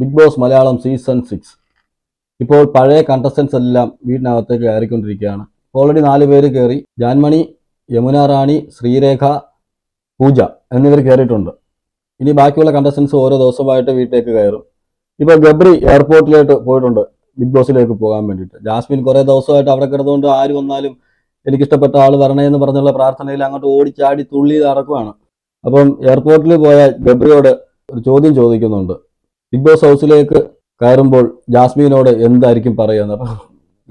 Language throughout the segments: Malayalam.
Big Boss Malayalam season six ഇപ്പോൾ പഴയ കണ്ടസ്റ്റൻസ് എല്ലാം വീടിനകത്തേക്ക് കയറിക്കൊണ്ടിരിക്കുകയാണ്. ഓൾറെഡി നാല് പേര് കയറി. ജാൻമണി യമുന റാണി ശ്രീരേഖ പൂജ എന്നിവർ കയറിയിട്ടുണ്ട്. ഇനി ബാക്കിയുള്ള കണ്ടസ്റ്റൻസ് ഓരോ ദിവസമായിട്ട് വീട്ടിലേക്ക് കയറും. ഇപ്പോൾ ഗബ്രി എയർപോർട്ടിലേക്ക് പോയിട്ടുണ്ട്. ബിഗ് ബോസിലേക്ക് പോകാൻ വേണ്ടിയിട്ട്. ജാസ്മിൻ കുറേ ദിവസമായിട്ട് അവിടെ കിടന്നുകൊണ്ട് ആര് വന്നാലും എനിക്കിഷ്ടപ്പെട്ട ആൾ വരണേ എന്ന് പറഞ്ഞുള്ള പ്രാർത്ഥനയിൽ അങ്ങോട്ട് ഓടിച്ചാടി തുള്ളി നടക്കുവാണ്. അപ്പം എയർപോർട്ടിൽ പോയ ഗബ്രിയോട് ഒരു ചോദ്യം ചോദിക്കുന്നുണ്ട്. ബിഗ് ബോസ് ഹൗസിലേക്ക് കയറുമ്പോൾ ജാസ്മീനോട് എന്തായിരിക്കും പറയുന്നത്? അപ്പം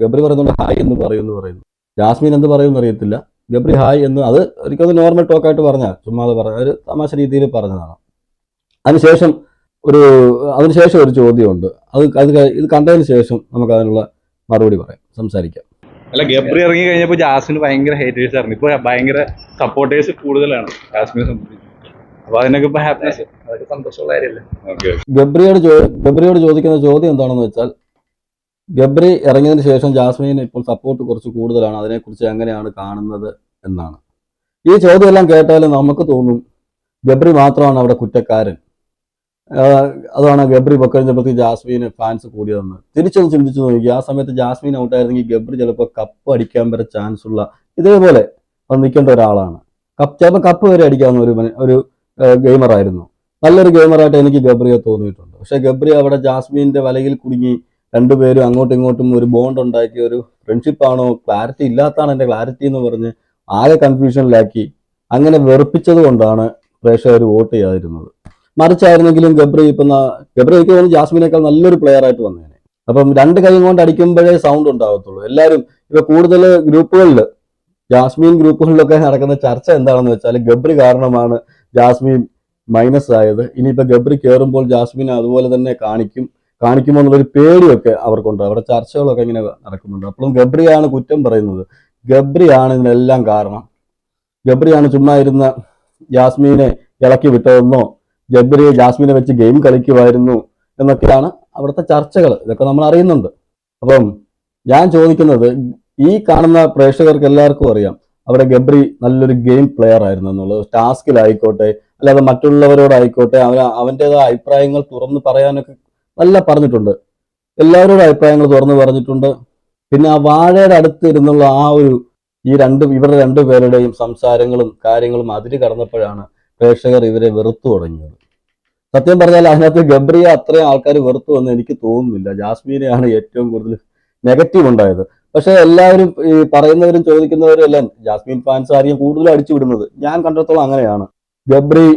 ഗബ്രി പറയുന്നുണ്ട് ഹായ് എന്ന് പറയുമെന്ന് പറയുന്നു. ജാസ്മീൻ എന്ത് പറയുമെന്ന് അറിയത്തില്ല ഗബ്രി ഹായ് എന്ന് അത് ഒരിക്കലും നോർമൽ ടോക്കായിട്ട് പറഞ്ഞാൽ ചുമ്മാതെ പറഞ്ഞ ഒരു തമാശ രീതിയിൽ പറഞ്ഞതാണ്. അതിനുശേഷം ഒരു അതിനുശേഷം ഒരു ചോദ്യമുണ്ട്. അത് അത് ഇത് കണ്ടതിന് ശേഷം നമുക്ക് അതിനുള്ള മറുപടി പറയാം സംസാരിക്കാം. അല്ല ഗബ്രി ഇറങ്ങി കഴിഞ്ഞപ്പോൾ ജാസ്മിന് ഭയങ്കര ഹേറ്റേഴ്സ് ആയിരുന്നു. ഇപ്പൊ ഭയങ്കര സപ്പോർട്ടേഴ്സ് കൂടുതലാണ് ജാസ്മിനെ സംബന്ധിച്ച്. അപ്പൊ അതിനൊക്കെ ഇപ്പൊ ഹാപ്പിനെസ് അതൊക്കെ സന്തോഷമുള്ള കാര്യമല്ലേ? ഗബ്രിയോട് ഗബ്രിയോട് ചോദിക്കുന്ന ചോദ്യം എന്താണെന്ന് വെച്ചാൽ ഗബ്രി ഇറങ്ങിയതിന് ശേഷം ജാസ്മിന് ഇപ്പോൾ സപ്പോർട്ട് കുറച്ച് കൂടുതലാണ്. അതിനെക്കുറിച്ച് എങ്ങനെയാണ് കാണുന്നത് എന്നാണ്. ഈ ചോദ്യം എല്ലാം കേട്ടാലും നമുക്ക് തോന്നും ഗബ്രി മാത്രമാണ് അവിടെ കുറ്റക്കാരൻ. അതാണ് ഗബ്രി പൊക്കഴിഞ്ഞപ്പോഴത്തേക്ക് ജാസ്മീന് ഫാൻസ് കൂടിയതെന്ന്. തിരിച്ചൊന്ന് ചിന്തിച്ചു നോക്കി ആ സമയത്ത് ജാസ്മിൻ ഔട്ടായിരുന്നെങ്കിൽ ഗബ്രി ചിലപ്പോൾ കപ്പ് അടിക്കാൻ വരെ ചാൻസ് ഉള്ള ഇതേപോലെ നിൽക്കേണ്ട ഒരാളാണ്. കപ്പ് ചിലപ്പോൾ കപ്പ് വരെ അടിക്കാവുന്ന ഒരു ഒരു ഗെയിമർ ആയിരുന്നു നല്ലൊരു ഗെയിമറായിട്ട് എനിക്ക് ഗബ്രിയെ തോന്നിയിട്ടുണ്ട്. പക്ഷെ ഗബ്രി അവിടെ ജാസ്മിന്റെ വലയിൽ കുടുങ്ങി രണ്ടുപേരും അങ്ങോട്ടും ഇങ്ങോട്ടും ഒരു ബോണ്ട് ഉണ്ടാക്കി ഒരു ഫ്രണ്ട്ഷിപ്പാണോ ക്ലാരിറ്റി ഇല്ലാത്തതാണ് എന്റെ ക്ലാരിറ്റി എന്ന് പറഞ്ഞ് ആകെ കൺഫ്യൂഷനിലാക്കി അങ്ങനെ വെറുപ്പിച്ചത് കൊണ്ടാണ് പ്രേക്ഷകർ വോട്ട് ചെയ്യാതിരുന്നത്. മറിച്ചായിരുന്നെങ്കിലും ഗബ്രി ഇപ്പം ഗബ്രി എനിക്ക് തോന്നുന്നു ജാസ്മിനേക്കാൾ നല്ലൊരു പ്ലെയർ ആയിട്ട് വന്നേനെ. അപ്പം രണ്ട് കൈ കൊണ്ട് അടിക്കുമ്പോഴേ സൗണ്ട് ഉണ്ടാകത്തുള്ളൂ എല്ലാവരും ഇപ്പൊ കൂടുതൽ ഗ്രൂപ്പുകളിൽ ജാസ്മിൻ ഗ്രൂപ്പുകളിലൊക്കെ നടക്കുന്ന ചർച്ച എന്താണെന്ന് വെച്ചാൽ ഗബ്രി കാരണമാണ് ജാസ്മിൻ മൈനസ് ആയത്. ഇനിയിപ്പോൾ ഗബ്രി കയറുമ്പോൾ ജാസ്മിൻ അതുപോലെ തന്നെ കാണിക്കും. കാണിക്കുമോ എന്നുള്ളൊരു പേടിയൊക്കെ അവർക്കുണ്ട്. അവിടെ ചർച്ചകളൊക്കെ ഇങ്ങനെ നടക്കുന്നുണ്ട്. അപ്പോഴും ഗബ്രിയാണ് കുറ്റം പറയുന്നത്. ഗബ്രിയാണ് ഇതിനെല്ലാം കാരണം. ഗബ്രിയാണ് ചുമ്മാ ഇരുന്ന ജാസ്മീനെ ഇളക്കി വിട്ടതെന്നോ ഗബ്രിയെ ജാസ്മിനെ വെച്ച് ഗെയിം കളിക്കുമായിരുന്നു എന്നൊക്കെയാണ് അവിടുത്തെ ചർച്ചകൾ. ഇതൊക്കെ നമ്മൾ അറിയുന്നുണ്ട്. അപ്പം ഞാൻ ചോദിക്കുന്നത് ഈ കാണുന്ന പ്രേക്ഷകർക്ക് എല്ലാവർക്കും അറിയാം. അവിടെ ഗബ്രി നല്ലൊരു ഗെയിം പ്ലെയർ ആയിരുന്നു എന്നുള്ളത്. ടാസ്കിലായിക്കോട്ടെ അല്ലാതെ മറ്റുള്ളവരോടായിക്കോട്ടെ അവൻ അവന്റെതായ അഭിപ്രായങ്ങൾ തുറന്ന് പറയാനൊക്കെ നല്ല പറഞ്ഞിട്ടുണ്ട്. എല്ലാവരോടും അഭിപ്രായങ്ങൾ തുറന്ന് പറഞ്ഞിട്ടുണ്ട്. പിന്നെ ആ വാഴയുടെ അടുത്ത് ഇരുന്നുള്ള ആ ഒരു ഈ രണ്ട് ഇവരുടെ രണ്ടു പേരുടെയും സംസാരങ്ങളും കാര്യങ്ങളും അതിര് കടന്നപ്പോഴാണ് പ്രേക്ഷകർ ഇവരെ വെറുത്തു തുടങ്ങിയത്. സത്യം പറഞ്ഞാൽ അതിനകത്ത് ഗബ്രിയെ അത്രയും ആൾക്കാർ വെറുത്തു എന്ന് എനിക്ക് തോന്നുന്നില്ല. ജാസ്മീനെയാണ് ഏറ്റവും കൂടുതൽ നെഗറ്റീവ് ഉണ്ടായത്. പക്ഷെ എല്ലാവരും ഈ പറയുന്നവരും ചോദിക്കുന്നവരും എല്ലാം ജാസ്മിൻ ഫാൻസ് ആരെയും കൂടുതലും അടിച്ചു വിടുന്നത് ഞാൻ കണ്ടിടത്തോളം അങ്ങനെയാണ്. ഗബ്രി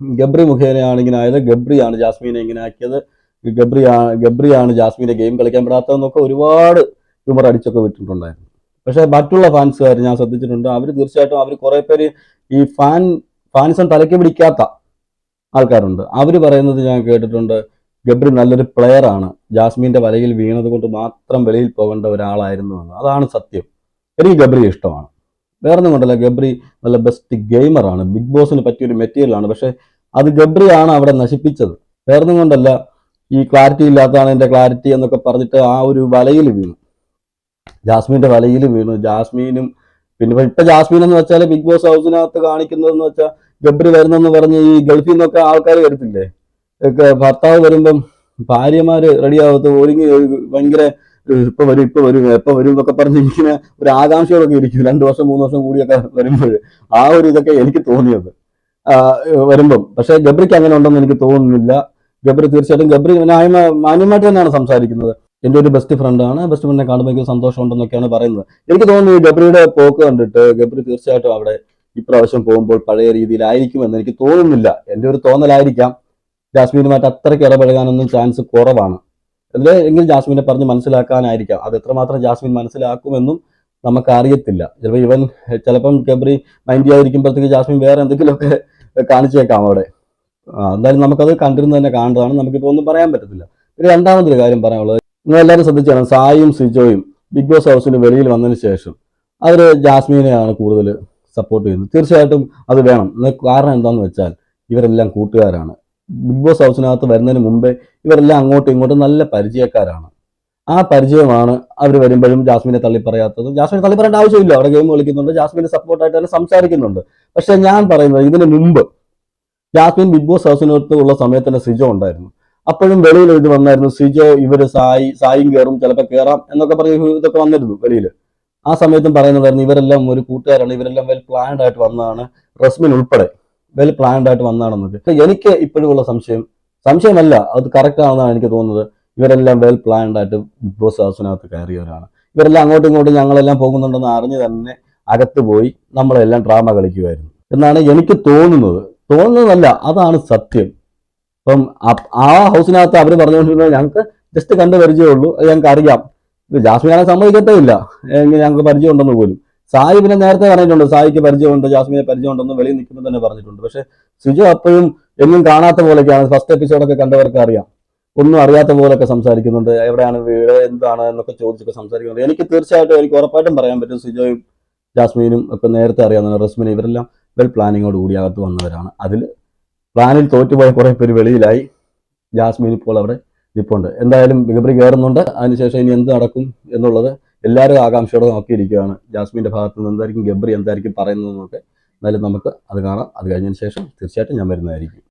ഗബ്രി മുഖേനയാണ് ഇങ്ങനെ ആയത്. ഗബ്രിയാണ് ജാസ്മിനെ ഇങ്ങനെ ആക്കിയത്. ഗബ്രിയാണ് ഗബ്രിയാണ് ജാസ്മിനെ ഗെയിം കളിക്കാൻ പെടാത്തതെന്നൊക്കെ ഒരുപാട് ഹ്യൂമർ അടിച്ചൊക്കെ വിട്ടിട്ടുണ്ടായിരുന്നു. പക്ഷെ മറ്റുള്ള ഫാൻസുകാർ ഞാൻ ശ്രദ്ധിച്ചിട്ടുണ്ട്. അവർ തീർച്ചയായിട്ടും അവർ കുറെ പേര് ഈ ഫാൻ ഫാൻസം തലയ്ക്ക് പിടിക്കാത്ത ആൾക്കാരുണ്ട്. അവർ പറയുന്നത് ഞാൻ കേട്ടിട്ടുണ്ട്. ഗബ്രി നല്ലൊരു പ്ലെയർ ആണ്. ജാസ്മിന്റെ വലയിൽ വീണത് കൊണ്ട് മാത്രം വെളിയിൽ പോകേണ്ട ഒരാളായിരുന്നു എന്ന്. അതാണ് സത്യം. എനിക്ക് ഗബ്രി ഇഷ്ടമാണ്. വേറെ ഒന്നും കൊണ്ടല്ല ഗബ്രി നല്ല ബെസ്റ്റ് ഗെയിമറാണ് ബിഗ് ബോസിന് പറ്റിയൊരു മെറ്റീരിയൽ ആണ്. പക്ഷെ അത് ഗബ്രിയാണ് അവിടെ നശിപ്പിച്ചത്. വേറെ ഒന്നും കൊണ്ടല്ല ഈ ക്ലാരിറ്റി ഇല്ലാത്തതാണ് എന്റെ ക്ലാരിറ്റി എന്നൊക്കെ പറഞ്ഞിട്ട് ആ ഒരു വലയിൽ വീണു. ജാസ്മിന്റെ വലയിൽ വീണു. ജാസ്മീനും പിന്നെ ഇപ്പൊ- ജാസ്മീൻ എന്ന് വെച്ചാൽ ബിഗ് ബോസ് ഹൗസിനകത്ത് കാണിക്കുന്നതെന്ന് വെച്ചാൽ ഗബ്രി വരുന്നെന്ന് പറഞ്ഞ് ഈ ഗൾഫിൽ നിന്നൊക്കെ ആൾക്കാർ വരത്തില്ലേ? ഭർത്താവ് വരുമ്പം ഭാര്യമാര് റെഡിയാവത്ത് ഒരുങ്ങി ഭയങ്കര ഇപ്പൊ വരും ഇപ്പൊ വരും എപ്പൊ വരും എന്നൊക്കെ പറഞ്ഞ് ഇങ്ങനെ ഒരു ആകാംക്ഷയോടൊക്കെ ഇരിക്കും. രണ്ടു വർഷം മൂന്ന് വർഷം കൂടിയൊക്കെ വരുമ്പോൾ ആ ഒരു ഇതൊക്കെ എനിക്ക് തോന്നിയത്. വരുമ്പം. പക്ഷെ ഗബ്രിക്ക് അങ്ങനെ ഉണ്ടെന്ന് എനിക്ക് തോന്നുന്നില്ല. ഗബ്രി തീർച്ചയായിട്ടും ഗബ്രി ന്യായമ മാന്യമായിട്ട് തന്നെയാണ് സംസാരിക്കുന്നത്. എന്റെ ഒരു ബെസ്റ്റ് ഫ്രണ്ടാണ് ബെസ്റ്റ് ഫ്രണ്ടിനെ കാണുമ്പോൾ എനിക്ക് സന്തോഷം ഉണ്ടെന്നൊക്കെയാണ് പറയുന്നത്. എനിക്ക് തോന്നുന്നു ഗബ്രിയുടെ പോക്ക് കണ്ടിട്ട് ഗബ്രി തീർച്ചയായിട്ടും അവിടെ ഇപ്രാവശ്യം പോകുമ്പോൾ പഴയ രീതിയിലായിരിക്കും എന്ന് എനിക്ക് തോന്നുന്നില്ല. എന്റെ ഒരു തോന്നലായിരിക്കാം. ജാസ്മിനുമായിട്ട് അത്രയ്ക്ക് ഇടപഴകാനൊന്നും ചാൻസ് കുറവാണ്. അതിൽ എങ്കിൽ ജാസ്മീനെ പറഞ്ഞ് മനസ്സിലാക്കാനായിരിക്കാം. അത് എത്രമാത്രം ജാസ്മിൻ മനസ്സിലാക്കുമെന്നും നമുക്ക് അറിയത്തില്ല ചിലപ്പോൾ ഇവൻ ചിലപ്പം ഗബ്രി മൈൻഡ് ചെയ്യാതിരിക്കുമ്പോഴത്തേക്ക് ജാസ്മിൻ വേറെ എന്തെങ്കിലുമൊക്കെ കാണിച്ചേക്കാം അവിടെ. എന്തായാലും നമുക്കത് കണ്ടിരുന്ന് തന്നെ കാണേണ്ടതാണ് നമുക്കിപ്പോൾ ഒന്നും പറയാൻ പറ്റത്തില്ല. പിന്നെ രണ്ടാമതൊരു കാര്യം പറയാനുള്ളത്. നിങ്ങൾ എല്ലാവരും ശ്രദ്ധിച്ചാണ് സായും സിജോയും ബിഗ് ബോസ് ഹൗസിന് വെളിയിൽ വന്നതിന് ശേഷം അവർ ജാസ്മീനെയാണ് കൂടുതൽ സപ്പോർട്ട് ചെയ്യുന്നത്. തീർച്ചയായിട്ടും അത് വേണം. കാരണം എന്താണെന്ന് വെച്ചാൽ ഇവരെല്ലാം കൂട്ടുകാരാണ്. ബിഗ് ബോസ് ഹൗസിനകത്ത് വരുന്നതിന് മുമ്പേ ഇവരെല്ലാം അങ്ങോട്ടും ഇങ്ങോട്ടും നല്ല പരിചയക്കാരാണ്. ആ പരിചയമാണ് അവർ വരുമ്പോഴും ജാസ്മിനെ തള്ളി പറയാത്തത്. ജാസ്മിനെ തള്ളി പറയേണ്ട ആവശ്യമില്ല. അവിടെ ഗെയിം കളിക്കുന്നുണ്ട്. ജാസ്മിന്റെ സപ്പോർട്ടായിട്ട് തന്നെ സംസാരിക്കുന്നുണ്ട്. പക്ഷെ ഞാൻ പറയുന്നത് ഇതിന് മുമ്പ് ജാസ്മിൻ ബിഗ് ബോസ് ഹൗസിനകത്ത് ഉള്ള സമയത്ത് തന്നെ സിജോ ഉണ്ടായിരുന്നു. അപ്പോഴും വെളിയിൽ ഇത് വന്നായിരുന്നു സിജോ ഇവർ സായി സായും കയറും ചിലപ്പോൾ കയറാം എന്നൊക്കെ പറഞ്ഞ് ഇതൊക്കെ വന്നിരുന്നു വെളിയിൽ. ആ സമയത്തും പറയുന്നുണ്ടായിരുന്നു ഇവരെല്ലാം ഒരു കൂട്ടുകാരാണ്. ഇവരെല്ലാം വെൽ പ്ലാൻഡ് ആയിട്ട് വന്നതാണ് റസ്മിൻ ഉൾപ്പെടെ. വെൽ പ്ലാൻഡ് ആയിട്ട് വന്നതാണെന്നൊക്കെ എനിക്ക് ഇപ്പോഴുള്ള സംശയം സംശയമല്ല അത് കറക്റ്റ് ആണെന്നാണ് എനിക്ക് തോന്നുന്നത്. ഇവരെല്ലാം വെൽ പ്ലാൻഡ് ആയിട്ട് ബിഗ് ബോസ് ഹൗസിനകത്ത് കയറിയവരാണ്. ഇവരെല്ലാം അങ്ങോട്ടും ഇങ്ങോട്ടും ഞങ്ങളെല്ലാം പോകുന്നുണ്ടെന്ന് അറിഞ്ഞ് തന്നെ അകത്ത് പോയി നമ്മളെല്ലാം ഡ്രാമ കളിക്കുമായിരുന്നു എന്നാണ് എനിക്ക് തോന്നുന്നത്. തോന്നുന്നതല്ല അതാണ് സത്യം. അപ്പം ആ ഹൗസിനകത്ത് അവർ പറഞ്ഞുകൊണ്ടിരുന്നത് ഞങ്ങൾക്ക് ജസ്റ്റ് കണ്ട് പരിചയമുള്ളൂ. അത് ഞങ്ങൾക്ക് അറിയാം ജാസ്മിനെ സമ്മതിക്കത്തേ ഇല്ല. ഞങ്ങൾക്ക് പരിചയമുണ്ടെന്ന് പോലും. സായി പിന്നെ നേരത്തെ പറഞ്ഞിട്ടുണ്ട് സായിക്ക് പരിചയമുണ്ട് ജാസ്മിനെ പരിചയമുണ്ടെന്ന് വെളിയിൽ നിൽക്കുമ്പോൾ തന്നെ പറഞ്ഞിട്ടുണ്ട്. പക്ഷെ സിജു അപ്പോഴും എങ്ങും കാണാത്ത പോലെയൊക്കെയാണ്. ഫസ്റ്റ് എപ്പിസോഡൊക്കെ കണ്ടവർക്ക് അറിയാം. ഒന്നും അറിയാത്ത പോലൊക്കെ സംസാരിക്കുന്നുണ്ട്. എവിടെയാണ് വീട് എന്താണ് എന്നൊക്കെ ചോദിച്ചൊക്കെ സംസാരിക്കുന്നുണ്ട്. എനിക്ക് തീർച്ചയായിട്ടും എനിക്ക് ഉറപ്പായിട്ടും പറയാൻ പറ്റും സിജോയും ജാസ്മീനും ഒക്കെ നേരത്തെ അറിയാവുന്ന റസ്മിനും. ഇവരെല്ലാം വെൽ പ്ലാനിങ്ങോട് കൂടി അകത്ത് വന്നവരാണ്. അതിൽ പ്ലാനിൽ തോറ്റുപോയ കുറേ പേര് വെളിയിലായി. ജാസ്മീൻ ഇപ്പോൾ അവിടെ നിൽപ്പുണ്ട് എന്തായാലും ഗബ്രി കയറുന്നുണ്ട്. അതിനുശേഷം ഇനി എന്ത് നടക്കും എന്നുള്ളത് എല്ലാവരും ആകാംക്ഷയോടെ നോക്കിയിരിക്കുകയാണ്. ജാസ്മിന്റെ ഭാഗത്ത് നിന്ന് എന്തായിരിക്കും ഗബ്രി എന്തായിരിക്കും പറയുന്നതെന്നൊക്കെ. എന്നാലും നമുക്ക് അത് കാണാം. അത് കഴിഞ്ഞതിന് ശേഷം തീർച്ചയായിട്ടും ഞാൻ വരുന്നതായിരിക്കും.